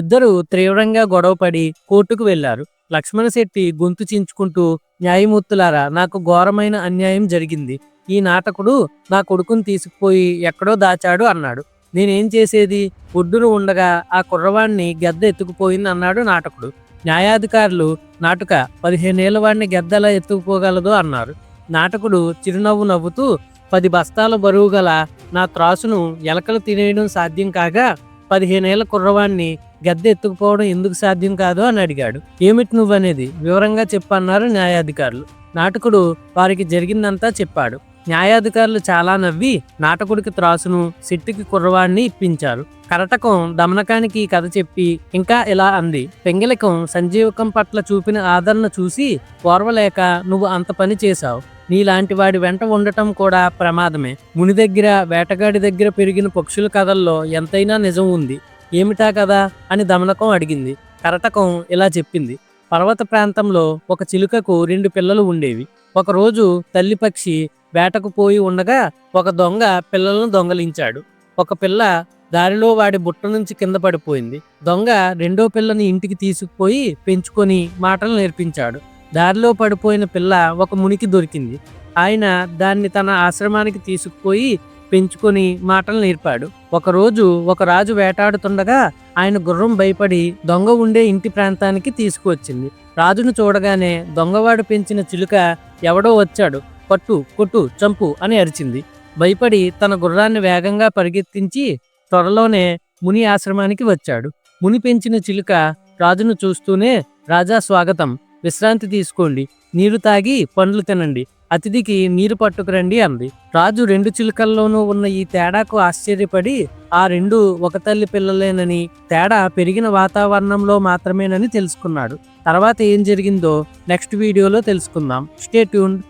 ఇద్దరు తీవ్రంగా గొడవపడి కోర్టుకు వెళ్ళారు లక్ష్మణ శెట్టి గొంతు చించుకుంటూ న్యాయమూర్తులారా నాకు ఘోరమైన అన్యాయం జరిగింది. ఈ నాటకుడు నా కొడుకుని తీసుకుపోయి ఎక్కడో దాచాడు అన్నాడు. నేనేం చేసేది? ఒడ్డున ఉండగా ఆ కుర్రవాణ్ణి గద్ద ఎత్తుకుపోయింది అన్నాడు నాటకుడు. న్యాయాధికారులు నాటుక పదిహేనేళ్ళ వాడిని గద్దలా ఎత్తుకుపోగలదు అన్నారు. నాటకుడు చిరునవ్వు నవ్వుతూ పది బస్తాల బరువు గల నా త్రాసును ఎలకలు తినేయడం సాధ్యం కాగా పదిహేనేళ్ళ కుర్రవాణ్ణి గద్దె ఎత్తుకుపోవడం ఎందుకు సాధ్యం కాదు అని అడిగాడు. ఏమిటి నువ్వనేది? వివరంగా చెప్పన్నారు న్యాయాధికారులు. నాటకుడు వారికి జరిగిందంతా చెప్పాడు. న్యాయాధికారులు చాలా నవ్వి నాటకుడికి త్రాసును సిట్టికి కుర్రవాడిని ఇప్పించారు. కరటకం దమనకానికి ఈ కథ చెప్పి ఇంకా ఇలా అంది. పెంగిలకం సంజీవకం పట్ల చూపిన ఆదరణ చూసి ఓర్వలేక నువ్వు అంత పని చేశావు. నీలాంటి వాడి వెంట ఉండటం కూడా ప్రమాదమే. ముని దగ్గర వేటగాడి దగ్గర పెరిగిన పక్షుల కథల్లో ఎంతైనా నిజం ఉంది. ఏమిటా కదా అని దమనకం అడిగింది. కరటకం ఇలా చెప్పింది. పర్వత ప్రాంతంలో ఒక చిలుకకు రెండు పిల్లలు ఉండేవి. ఒకరోజు తల్లి పక్షి వేటకు పోయి ఉండగా ఒక దొంగ పిల్లలను దొంగలించాడు. ఒక పిల్ల దారిలో వాడి బుట్ట నుంచి కింద పడిపోయింది. దొంగ రెండో పిల్లని ఇంటికి తీసుకుపోయి పెంచుకొని మాటలు నేర్పించాడు. దారిలో పడిపోయిన పిల్ల ఒక మునికి దొరికింది. ఆయన దాన్ని తన ఆశ్రమానికి తీసుకుపోయి పెంచుకొని మాటలు నేర్పాడు. ఒకరోజు ఒక రాజు వేటాడుతుండగా ఆయన గుర్రం భయపడి దొంగ ఉండే ఇంటి ప్రాంతానికి తీసుకువచ్చింది. రాజును చూడగానే దొంగవాడు పెంచిన చిలుక ఎవడో వచ్చాడు. పట్టు కొట్టు చంపు అని అరిచింది. భయపడి తన గుర్రాన్ని వేగంగా పరిగెత్తించి త్వరలోనే ముని ఆశ్రమానికి వచ్చాడు. ముని పెంచిన చిలుక రాజును చూస్తూనే రాజా స్వాగతం. విశ్రాంతి తీసుకోండి. నీరు తాగి పండ్లు తినండి. అతిథికి నీరు పట్టుకురండి అంది. రాజు రెండు చిలుకల్లోనూ ఉన్న ఈ తేడాకు ఆశ్చర్యపడి ఆ రెండు ఒక తల్లి పిల్లలేనని తేడా పెరిగిన వాతావరణంలో మాత్రమేనని తెలుసుకున్నాడు. తర్వాత ఏం జరిగిందో నెక్స్ట్ వీడియోలో తెలుసుకుందాం. Stay tune